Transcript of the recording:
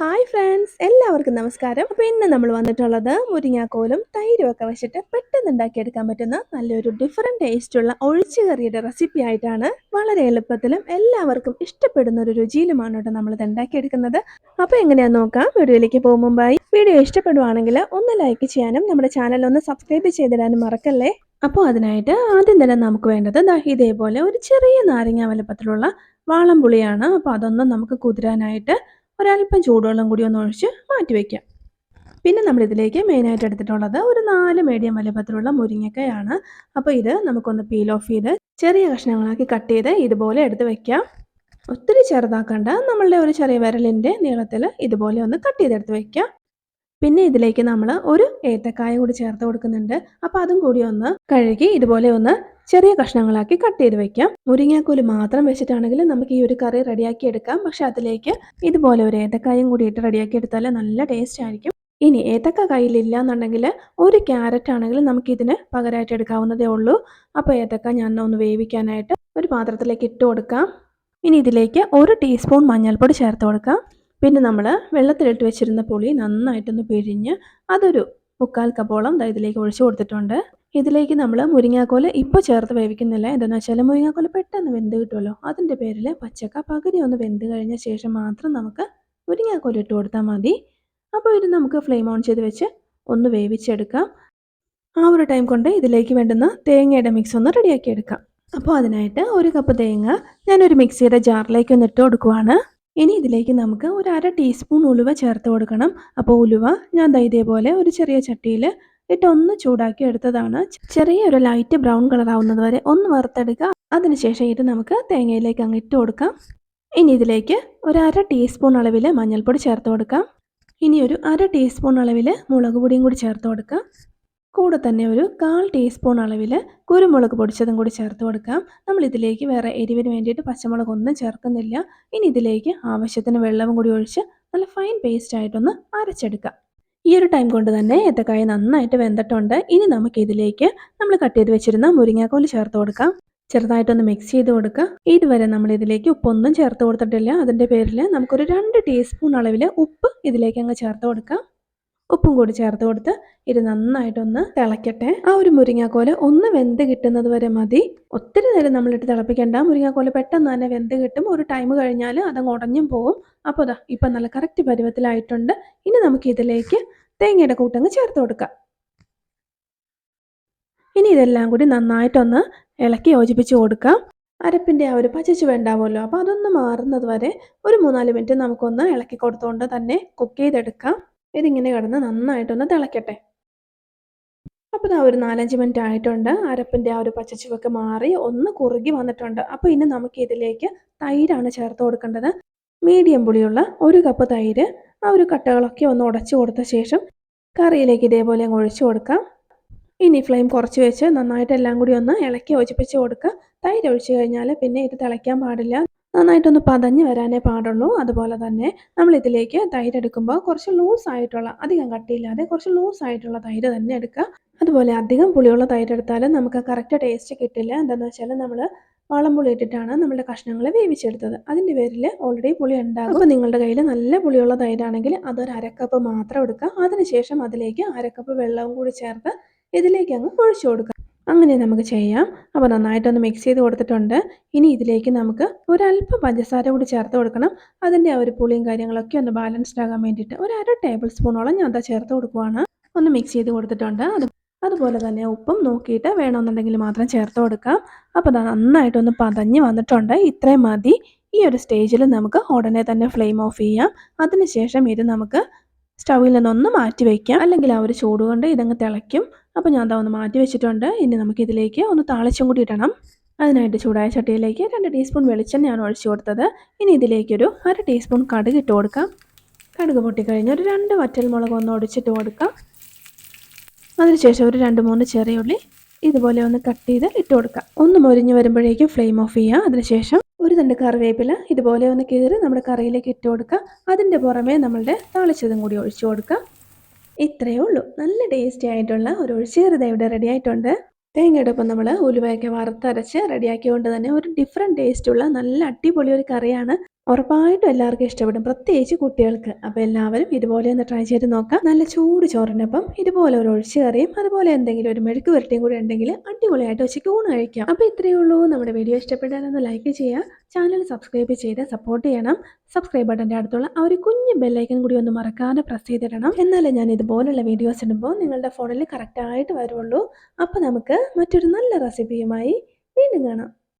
Hi friends എല്ലാവർക്കും നമസ്കാരം. അപ്പോൾ ഇന്ന് നമ്മൾ വന്നിട്ടുള്ളത് മുരിങ്ങാക്കോലും തൈരും ഒക്കെ വെച്ചിട്ട് പെട്ടെന്ന് ഉണ്ടാക്കിയെടുക്കാൻ പറ്റുന്ന നല്ലൊരു ഡിഫറെന്റ് ടേസ്റ്റുള്ള ഒഴിച്ചുകറിയുടെ റെസിപ്പി ആയിട്ടാണ് വളരെ എളുപ്പത്തിലും എല്ലാവർക്കും ഇഷ്ടപ്പെടുന്ന ഒരു രുചിയിലുമാണ് കേട്ടോ നമ്മളിത് ഉണ്ടാക്കിയെടുക്കുന്നത്. അപ്പോൾ എങ്ങനെയാണെന്ന് നോക്കാം. വീഡിയോയിലേക്ക് പോകും മുമ്പായി വീഡിയോ ഇഷ്ടപ്പെടുവാണെങ്കിൽ ഒന്ന് ലൈക്ക് ചെയ്യാനും നമ്മുടെ ചാനൽ ഒന്ന് സബ്സ്ക്രൈബ് ചെയ്തിടാനും മറക്കല്ലേ? അപ്പോൾ അതിനായിട്ട് ആദ്യം തന്നെ നമുക്ക് വേണ്ടത് ഇതേപോലെ ഒരു ചെറിയ നാരങ്ങ വലുപ്പത്തിലുള്ള വാളംപുളിയാണ്. അപ്പോൾ അതൊന്നും നമുക്ക് കുതിരാനായിട്ട് ഒരല്പം ചൂടുവെള്ളം കൂടി ഒന്ന് ഒഴിച്ച് മാറ്റി വയ്ക്കാം പിന്നെ നമ്മൾ ഇതിലേക്ക് മെയിനായിട്ട് എടുത്തിട്ടുള്ളത് ഒരു നാല് മീഡിയം വലുപ്പത്തിലുള്ള മുരിങ്ങക്കയാണ്. അപ്പോൾ ഇത് നമുക്കൊന്ന് പീൽ ഓഫ് ചെയ്ത് ചെറിയ കഷ്ണങ്ങളാക്കി കട്ട് ചെയ്ത് ഇതുപോലെ എടുത്ത് വെക്കാം. ഒത്തിരി ചെറുതാക്കണ്ട നമ്മളുടെ ഒരു ചെറിയ വിരലിന്റെ നീളത്തിൽ ഇതുപോലെ ഒന്ന് കട്ട് ചെയ്തെടുത്ത് വെക്കാം. പിന്നെ ഇതിലേക്ക് നമ്മൾ ഒരു ഏത്തക്കായ കൂടി ചേർത്ത് കൊടുക്കുന്നുണ്ട്. അപ്പോൾ അതും കൂടി ഒന്ന് കഴുകി ഇതുപോലെ ഒന്ന് ചെറിയ കഷ്ണങ്ങളാക്കി കട്ട് ചെയ്ത് വെക്കാം. മുരിങ്ങാക്കോൽ മാത്രം വെച്ചിട്ടാണെങ്കിൽ നമുക്ക് ഈ ഒരു കറി റെഡിയാക്കി എടുക്കാം. പക്ഷെ അതിലേക്ക് ഇതുപോലെ ഒരു ഏത്തക്കായും കൂടി ഇട്ട് റെഡിയാക്കി എടുത്താൽ നല്ല ടേസ്റ്റ് ആയിരിക്കും. ഇനി ഏത്തക്ക കയ്യിലില്ല എന്നുണ്ടെങ്കിൽ ഒരു ക്യാരറ്റ് ആണെങ്കിൽ നമുക്ക് ഇതിന് പകരമായിട്ട് എടുക്കാവുന്നതേ ഉള്ളൂ. അപ്പോൾ ഏത്തക്ക ഞാൻ ഒന്ന് വേവിക്കാനായിട്ട് ഒരു പാത്രത്തിലേക്ക് ഇട്ട് കൊടുക്കാം. ഇനി ഇതിലേക്ക് ഒരു ടീസ്പൂൺ മഞ്ഞൾപ്പൊടി ചേർത്ത് കൊടുക്കാം. പിന്നെ നമ്മൾ വെള്ളത്തിലിട്ട് വെച്ചിരുന്ന പുളി നന്നായിട്ടൊന്ന് പിഴിഞ്ഞ് അതൊരു മുക്കാൽ കപ്പോളം ഇതിലേക്ക് ഒഴിച്ചു കൊടുത്തിട്ടുണ്ട്. ഇതിലേക്ക് നമ്മൾ മുരിങ്ങാക്കോൽ ഇപ്പോൾ ചേർത്ത് വേവിക്കുന്നില്ല. എന്താണെന്ന് വെച്ചാൽ മുരിങ്ങാക്കോൽ പെട്ടെന്ന് വെന്ത് കിട്ടുമല്ലോ അതിന്റെ പേരിൽ പച്ചക്ക പകുതി ഒന്ന് വെന്ത് കഴിഞ്ഞ ശേഷം മാത്രം നമുക്ക് മുരിങ്ങാക്കോൽ ഇട്ട് കൊടുത്താൽ മതി. അപ്പോൾ ഇത് നമുക്ക് ഫ്ലെയിം ഓൺ ചെയ്ത് വെച്ച് ഒന്ന് വേവിച്ചെടുക്കാം. ആ ഒരു ടൈം കൊണ്ട് ഇതിലേക്ക് വേണ്ടുന്ന തേങ്ങയുടെ മിക്സ് ഒന്ന് റെഡിയാക്കി എടുക്കാം. അപ്പോൾ അതിനായിട്ട് ഒരു കപ്പ് തേങ്ങ ഞാനൊരു മിക്സിയുടെ ജാറിലേക്ക് ഒന്ന് ഇട്ട് കൊടുക്കുവാണ്. ഇനി ഇതിലേക്ക് നമുക്ക് ഒരു അര ടീസ്പൂൺ ഉലുവ ചേർത്ത് കൊടുക്കണം. അപ്പോൾ ഉലുവ ഞാൻ ഇതേപോലെ ഒരു ചെറിയ ചട്ടിയിൽ ഇട്ട് ഒന്ന് ചൂടാക്കി എടുത്തതാണ്. ചെറിയ ഒരു ലൈറ്റ് ബ്രൗൺ കളർ ആവുന്നത് വരെ ഒന്ന് വറുത്തെടുക്കുക. അതിനുശേഷം ഇത് നമുക്ക് തേങ്ങയിലേക്ക് അങ്ങ് ഇട്ട് കൊടുക്കാം. ഇനി ഇതിലേക്ക് ഒരു അര ടീസ്പൂൺ അളവിൽ മഞ്ഞൾപ്പൊടി ചേർത്ത് കൊടുക്കാം. ഇനി ഒരു അര ടീസ്പൂൺ അളവിൽ മുളക് പൊടിയും കൂടി ചേർത്ത് കൊടുക്കാം. കൂടെ തന്നെ ഒരു കാൽ ടീസ്പൂൺ അളവിൽ കുരുമുളക് പൊടിച്ചതും കൂടി ചേർത്ത് കൊടുക്കാം. നമ്മൾ ഇതിലേക്ക് വേറെ എരിവിന് വേണ്ടിയിട്ട് പച്ചമുളക് ഒന്നും ചേർക്കുന്നില്ല. ഇനി ഇതിലേക്ക് ആവശ്യത്തിന് വെള്ളവും കൂടി ഒഴിച്ച് നല്ല ഫൈൻ പേസ്റ്റ് ആയിട്ടൊന്ന് അരച്ചെടുക്കാം. ഈ ഒരു ടൈം കൊണ്ട് തന്നെ ഏത്തക്കായ നന്നായിട്ട് വെന്തിട്ടുണ്ട്. ഇനി നമുക്ക് ഇതിലേക്ക് നമ്മൾ കട്ട് ചെയ്ത് വെച്ചിരുന്ന മുരിങ്ങാക്കോൽ ചേർത്ത് കൊടുക്കാം. ചെറുതായിട്ടൊന്ന് മിക്സ് ചെയ്ത് കൊടുക്കുക ഇതുവരെ നമ്മൾ ഇതിലേക്ക് ഉപ്പൊന്നും ചേർത്ത് കൊടുത്തിട്ടില്ല. അതിന്റെ പേരിൽ നമുക്കൊരു രണ്ട് ടീസ്പൂൺ അളവിൽ ഉപ്പ് ഇതിലേക്ക് അങ്ങ് ചേർത്ത് കൊടുക്കാം. ഉപ്പും കൂടി ചേർത്ത് കൊടുത്ത് ഇത് നന്നായിട്ടൊന്ന് തിളയ്ക്കട്ടെ ആ ഒരു മുരിങ്ങാക്കോൽ ഒന്ന് വെന്ത് കിട്ടുന്നത് വരെ മതി. ഒത്തിരി നേരം നമ്മളിട്ട് തിളപ്പിക്കേണ്ട. മുരിങ്ങാക്കോൽ പെട്ടെന്ന് തന്നെ വെന്ത് കിട്ടും. ഒരു ടൈം കഴിഞ്ഞാൽ അതങ്ങ് ഉടഞ്ഞും പോകും അപ്പോൾ അതാ ഇപ്പം നല്ല കറക്റ്റ് പരുവത്തിലായിട്ടുണ്ട്. ഇനി നമുക്ക് ഇതിലേക്ക് തേങ്ങയുടെ കൂട്ടങ്ങ് ചേർത്ത് കൊടുക്കാം. ഇനി ഇതെല്ലാം കൂടി നന്നായിട്ടൊന്ന് ഇളക്കി യോജിപ്പിച്ച് കൊടുക്കാം. അരപ്പിന്റെ ആ ഒരു പച്ചച്ച് വേണ്ടാവുമല്ലോ. അപ്പോൾ അതൊന്ന് മാറുന്നത് വരെ ഒരു മൂന്നാൽ മിനിറ്റ് നമുക്കൊന്ന് ഇളക്കി കൊടുത്തുകൊണ്ട് തന്നെ കുക്ക് ചെയ്തെടുക്കാം. ഇതിങ്ങനെ കിടന്ന് നന്നായിട്ടൊന്ന് തിളയ്ക്കട്ടെ അപ്പോൾ ഇതാ ഒരു നാലഞ്ച് മിനിറ്റ് ആയിട്ടുണ്ട്. അരപ്പിന്റെ ആ ഒരു പച്ചച്ചുവൊക്കെ മാറി ഒന്ന് കുറുകി വന്നിട്ടുണ്ട്. അപ്പോൾ ഇനി നമുക്ക് ഇതിലേക്ക് തൈരാണ് ചേർത്ത് കൊടുക്കേണ്ടത്. മീഡിയം പുളിയുള്ള ഒരു കപ്പ് തൈര് ആ ഒരു കട്ടകളൊക്കെ ഒന്ന് ഉടച്ചു കൊടുത്ത ശേഷം കറിയിലേക്ക് ഇതേപോലെ അങ്ങ് ഒഴിച്ചു കൊടുക്കാം. ഇനി ഫ്ലെയിം കുറച്ച് വെച്ച് നന്നായിട്ട് എല്ലാം കൂടി ഒന്ന് ഇളക്കി യോജിപ്പിച്ച് കൊടുക്കുക. തൈര് ഒഴിച്ച് കഴിഞ്ഞാൽ പിന്നെ ഇത് തിളയ്ക്കാൻ പാടില്ല. നന്നായിട്ടൊന്ന് പതഞ്ഞ് വരാനേ പാടുള്ളൂ. അതുപോലെ തന്നെ നമ്മൾ ഇതിലേക്ക് തൈര് എടുക്കുമ്പോൾ കുറച്ച് ലൂസ് ആയിട്ടുള്ള അധികം കട്ടിയില്ലാതെ കുറച്ച് ലൂസ് ആയിട്ടുള്ള തൈര് തന്നെ എടുക്കുക. അതുപോലെ അധികം പുളിയുള്ള തൈര് എടുത്താൽ നമുക്ക് കറക്റ്റ് ടേസ്റ്റ് കിട്ടില്ല. എന്താണെന്ന് വെച്ചാൽ നമ്മൾ വളം പുളി ഇട്ടിട്ടാണ് നമ്മുടെ കഷ്ണങ്ങൾ വേവിച്ചെടുത്തത്. അതിന്റെ പേരിൽ ഓൾറെഡി പുളി ഉണ്ടാകും. അപ്പോൾ നിങ്ങളുടെ കയ്യിൽ നല്ല പുളിയുള്ള തൈരാണെങ്കിൽ അതൊരു അരക്കപ്പ് മാത്രം എടുക്കുക. അതിനുശേഷം അതിലേക്ക് അരക്കപ്പ് വെള്ളവും കൂടി ചേർത്ത് ഇതിലേക്ക് അങ്ങ് ഒഴിച്ചു കൊടുക്കുക. അങ്ങനെ നമുക്ക് ചെയ്യാം. അപ്പോൾ നന്നായിട്ടൊന്ന് മിക്സ് ചെയ്ത് കൊടുത്തിട്ടുണ്ട്. ഇനി ഇതിലേക്ക് നമുക്ക് ഒരല്പം പഞ്ചസാര കൂടി ചേർത്ത് കൊടുക്കണം. അതിന്റെ ആ ഒരു പുളിയും കാര്യങ്ങളൊക്കെ ഒന്ന് ബാലൻസ്ഡ് ആകാൻ വേണ്ടിയിട്ട് ഒരു അര ടേബിൾ സ്പൂണോളം ഞാൻ അതാ ചേർത്ത് കൊടുക്കുവാണ്. ഒന്ന് മിക്സ് ചെയ്ത് കൊടുത്തിട്ടുണ്ട്. അത് അതുപോലെ തന്നെ ഉപ്പും നോക്കിയിട്ട് വേണമെന്നുണ്ടെങ്കിൽ മാത്രം ചേർത്ത് കൊടുക്കാം. അപ്പോൾ നന്നായിട്ടൊന്ന് പതഞ്ഞ് വന്നിട്ടുണ്ട്. ഇത്രയും മതി. ഈ ഒരു സ്റ്റേജിൽ നമുക്ക് ഉടനെ തന്നെ ഫ്ലെയിം ഓഫ് ചെയ്യാം. അതിനുശേഷം ഇത് നമുക്ക് സ്റ്റൗവിൽ നിന്നൊന്ന് മാറ്റി വയ്ക്കാം അല്ലെങ്കിൽ ആ ഒരു ചൂട് കൊണ്ട് ഇതങ്ങ് തിളയ്ക്കും. അപ്പോൾ ഞാൻ അതാ ഒന്ന് മാറ്റി വെച്ചിട്ടുണ്ട്. ഇനി നമുക്ക് ഇതിലേക്ക് ഒന്ന് താളിച്ചും കൂടി ഇടണം. അതിനായിട്ട് ചൂടായ ചട്ടിയിലേക്ക് രണ്ട് ടീസ്പൂൺ വെളിച്ചെണ്ണയാണ് ഒഴിച്ചു കൊടുത്തത്. ഇനി ഇതിലേക്കൊരു അര ടീസ്പൂൺ കടുക് ഇട്ട് കൊടുക്കാം. കടുക് പൊട്ടിക്കഴിഞ്ഞ് ഒരു രണ്ട് വറ്റൽമുളക് ഒന്ന് ഒടിച്ചിട്ട് കൊടുക്കാം. അതിനുശേഷം ഒരു രണ്ട് മൂന്ന് ചെറിയ ഉള്ളി ഇതുപോലെ ഒന്ന് കട്ട് ചെയ്ത് ഇട്ട് കൊടുക്കാം. ഒന്ന് മൊരിഞ്ഞ് വരുമ്പോഴേക്കും ഫ്ലെയിം ഓഫ് ചെയ്യുക. അതിനുശേഷം ഒരു കറിവേപ്പില ഇതുപോലെ ഒന്ന് കീറി നമ്മുടെ കറിയിലേക്ക് ഇട്ട് കൊടുക്കുക. അതിന്റെ പുറമേ നമ്മളുടെ താളിച്ചതും കൂടി ഒഴിച്ചു കൊടുക്കുക. ഇത്രയേ ഉള്ളൂ. നല്ല ടേസ്റ്റി ആയിട്ടുള്ള ഒരു ഒഴിച്ചുകറി ഇവിടെ റെഡി ആയിട്ടുണ്ട്. തേങ്ങയുടെ ഒപ്പം നമ്മൾ ഉലുവയൊക്കെ വറുത്തരച്ച് റെഡിയാക്കിയതുകൊണ്ട് തന്നെ ഒരു ഡിഫറെന്റ് ടേസ്റ്റുള്ള നല്ല അടിപൊളി ഒരു കറിയാണ് ഉറപ്പായിട്ടും എല്ലാവർക്കും ഇഷ്ടപ്പെടും. പ്രത്യേകിച്ച് കുട്ടികൾക്ക്. അപ്പോൾ എല്ലാവരും ഇതുപോലെ ഒന്ന് ട്രൈ ചെയ്ത് നോക്കാം. നല്ല ചൂട് ചോറിനൊപ്പം ഇതുപോലെ ഒരു ഒഴിച്ചു കറിയും അതുപോലെ എന്തെങ്കിലും ഒരു മെഴുക്ക് വരട്ടിയും കൂടി ഉണ്ടെങ്കിൽ അടിപൊളിയായിട്ട് ഉച്ചയ്ക്ക് ഊണ് കഴിക്കാം. അപ്പോൾ ഇത്രയേ ഉള്ളൂ. നമ്മുടെ വീഡിയോ ഇഷ്ടപ്പെട്ടാലൊന്ന് ലൈക്ക് ചെയ്യുക. ചാനൽ സബ്സ്ക്രൈബ് ചെയ്ത് സപ്പോർട്ട് ചെയ്യണം. സബ്സ്ക്രൈബ് ബട്ടന്റെ അടുത്തുള്ള ആ ഒരു കുഞ്ഞ് ബെല്ലൈക്കൻ കൂടി ഒന്ന് മറക്കാതെ പ്രസ് ചെയ്തിടണം. എന്നാലേ ഞാൻ ഇതുപോലുള്ള വീഡിയോസ് ഇടുമ്പോൾ നിങ്ങളുടെ ഫോണിൽ കറക്റ്റായിട്ട് വരുള്ളൂ. അപ്പോൾ നമുക്ക് മറ്റൊരു നല്ല റെസിപ്പിയുമായി വീണ്ടും കാണാം.